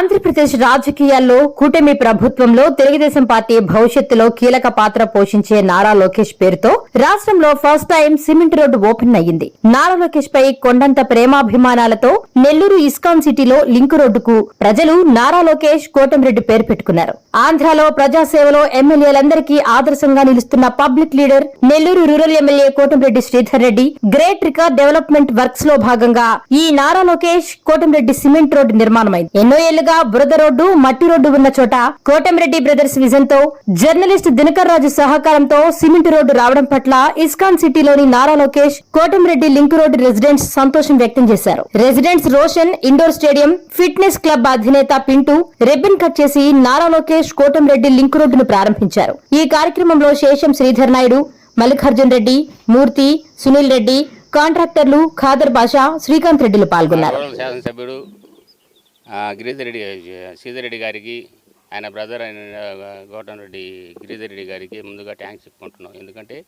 ఆంధ్రప్రదేశ్ రాజకీయాల్లో కూటమి ప్రభుత్వంలో తెలుగుదేశం పార్టీ భవిష్యత్తులో కీలక పాత్ర పోషించే నారా లోకేష్ పేరుతో రాష్ట్రంలో first time cement road open అయ్యింది. నారా లోకేష్ పై కొండంత ప్రేమాభిమానాలతో నెల్లూరు ఇస్కాన్ సిటీలో లింక్ రోడ్డుకు ప్రజలు నారా లోకేష్ కోటంరెడ్డి పేరు పెట్టుకున్నారు. ఆంధ్రాలో ప్రజాసేవలో ఎమ్మెల్యేలందరికీ ఆదర్శంగా నిలుస్తున్న public leader Nellore rural MLA Kotamreddy Sridhar Reddy great record development వర్క్స్లో భాగంగా ఈ నారా లోకేష్ కోటంరెడ్డి సిమెంట్ రోడ్డు నిర్మాణమైంది. ఎన్నో ఏళ్ళుగా బురద రోడ్డు మట్టి రోడ్డు ఉన్న చోట కోటంరెడ్డి బ్రదర్స్ విజన్తో జర్నలిస్ట్ దినకర్ రాజు సహకారంతో సిమెంట్ రోడ్డు రావడం పట్ల ఇస్కాన్ సిటీలోని Nara Lokesh Kotamreddy link road residents సంతోషం వ్యక్తం చేశారు. Residents Roshan indoor stadium fitness club అధినేత పింటూ రిబ్బన్ కట్ చేసి నారా లోకేష్ కోటంరెడ్డి లింక్ రోడ్డును ప్రారంభించారు. ఈ కార్యక్రమంలో శేషం శ్రీధర్ నాయుడు మల్లికార్జున్ రెడ్డి మూర్తి సునీల్ రెడ్డి కాంట్రాక్టర్లు ఖాదర్ బాషా శ్రీకాంత్ రెడ్డిలు పాల్గొన్నారు. శాసనసభ్యుడు ఆ, గిరిధర్ రెడ్డి శ్రీధర్ రెడ్డి గారికి ఆయన బ్రదర్ అయిన ఆ, రెడ్డి గిరిధర్ రెడ్డి గారికి ముందుగా ట్యాంక్స్ చెప్పుకుంటున్నాం. ఎందుకంటే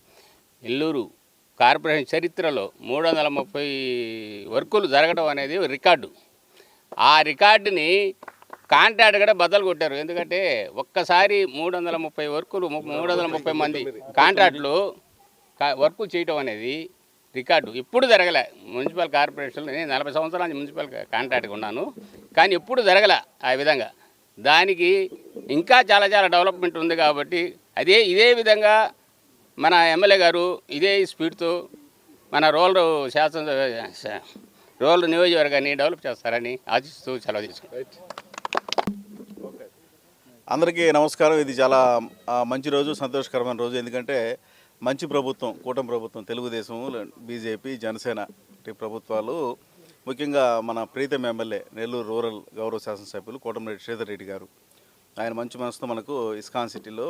నెల్లూరు కార్పొరేషన్ చరిత్రలో మూడు వందల ముప్పై వర్కులు జరగడం అనేది రికార్డు. ఆ రికార్డుని కాంట్రాక్ట్ కూడా బద్దలు కొట్టారు. ఎందుకంటే ఒక్కసారి మూడు వందల ముప్పై వర్కులు మూడు వందల ముప్పై మంది కాంట్రాక్టులు కా- వర్కులు చేయటం అనేది రికార్డు ఎప్పుడు జరగలే. మున్సిపల్ కార్పొరేషన్ నేను నలభై సంవత్సరాల నుంచి మున్సిపల్ కాంట్రాక్ట్గా ఉన్నాను. కానీ ఎప్పుడు జరగలే ఆ విధంగా. దానికి ఇంకా చాలా చాలా డెవలప్మెంట్ ఉంది కాబట్టి అదే ఇదే విధంగా మన ఎమ్మెల్యే గారు ఇదే స్పీడ్తో మన రోల్ శాసన రోల్ నియోజకవర్గాన్ని డెవలప్ చేస్తారని ఆశిస్తూ సెలవు తీసుకుంటాను అందరికీ నమస్కారం. ఇది చాలా మంచి రోజు సంతోషకరమైన రోజు. ఎందుకంటే మంచి ప్రభుత్వం కూటమి ప్రభుత్వం తెలుగుదేశం బీజేపీ జనసేన ప్రభుత్వాలు ముఖ్యంగా మన ప్రీతం ఎమ్మెల్యే నెల్లూరు రూరల్ గౌరవ శాసనసభ్యులు కోటమిరెడ్డి శ్రీధర్ రెడ్డి గారు. ఆయన మంచి మనసుతో మనకు ఇస్కాన్ సిటీలో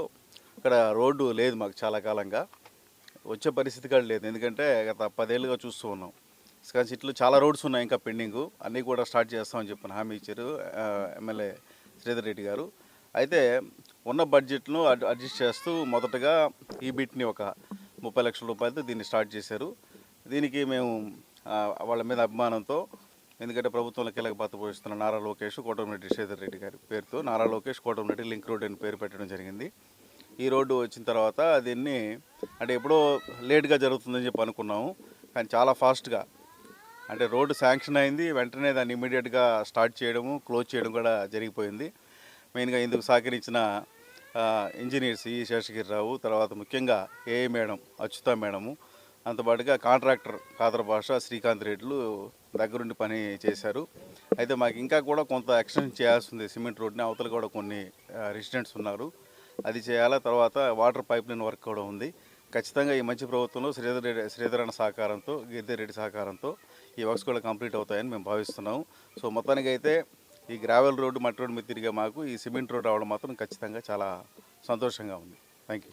ఇక్కడ రోడ్డు లేదు మాకు చాలా కాలంగా. వచ్చే పరిస్థితి కూడా లేదు. ఎందుకంటే గత పదేళ్ళుగా చూస్తూ ఉన్నాం. ఇస్కాన్ సిటీలో చాలా రోడ్స్ ఉన్నాయి ఇంకా పెండింగ్. అన్నీ కూడా స్టార్ట్ చేస్తామని చెప్పిన హామీ ఇచ్చారు ఎమ్మెల్యే శ్రీధర్ రెడ్డి గారు. అయితే ఉన్న బడ్జెట్ను అడ్- అడ్జస్ట్ చేస్తూ మొదటగా ఈ బిట్ని ఒక ముప్పై లక్షల రూపాయలతో దీన్ని స్టార్ట్ చేశారు. దీనికి మేము వాళ్ళ మీద అభిమానంతో ఎందుకంటే ప్రభుత్వంలో కీలక పాత్ర పోషిస్తున్న నారా లోకేష్ కోటమిరెడ్డి శ్రీధర్ రెడ్డి గారి పేరుతో నారా లోకేష్ కోటమిరెడ్డి లింక్ రోడ్ అని పేరు పెట్టడం జరిగింది. ఈ రోడ్డు వచ్చిన తర్వాత దీన్ని అంటే ఎప్పుడో లేట్గా జరుగుతుందని చెప్పి అనుకున్నాము కానీ చాలా ఫాస్ట్గా అంటే రోడ్డు శాంక్షన్ అయింది వెంటనే దాన్ని ఇమీడియట్గా స్టార్ట్ చేయడము క్లోజ్ చేయడం కూడా జరిగిపోయింది. మెయిన్గా ఇందుకు సహకరించిన ఇంజనీర్స్ ఈ శేషగిరిరావు తర్వాత ముఖ్యంగా ఏఏ మేడం అచ్యుత మేడము అంతపాటుగా కాంట్రాక్టర్ కాదర భాష శ్రీకాంత్ రెడ్డిలు దగ్గరుండి పని చేశారు. అయితే మాకు ఇంకా కూడా కొంత ఎక్స్టెన్షన్ చేయాల్సి ఉంది సిమెంట్ రోడ్ని అవతల కూడా కొన్ని రెసిడెంట్స్ ఉన్నారు. అది చేయాలా? తర్వాత వాటర్ పైప్ లైన్ వర్క్ కూడా ఉంది. ఖచ్చితంగా ఈ మంచి ప్రభుత్వంలో శ్రీధర్ రెడ్డి శ్రీధరణ సహకారంతో గిద్దెరెడ్డి సహకారంతో ఈ వర్క్స్ కూడా కంప్లీట్ అవుతాయని మేము భావిస్తున్నాము. సో మొత్తానికి అయితే ఈ గ్రావెల్ రోడ్డు మట్టి రోడ్డు మీద తిరిగే మాకు ఈ సిమెంట్ రోడ్ రావడం మాత్రం ఖచ్చితంగా చాలా సంతోషంగా ఉంది. Thank you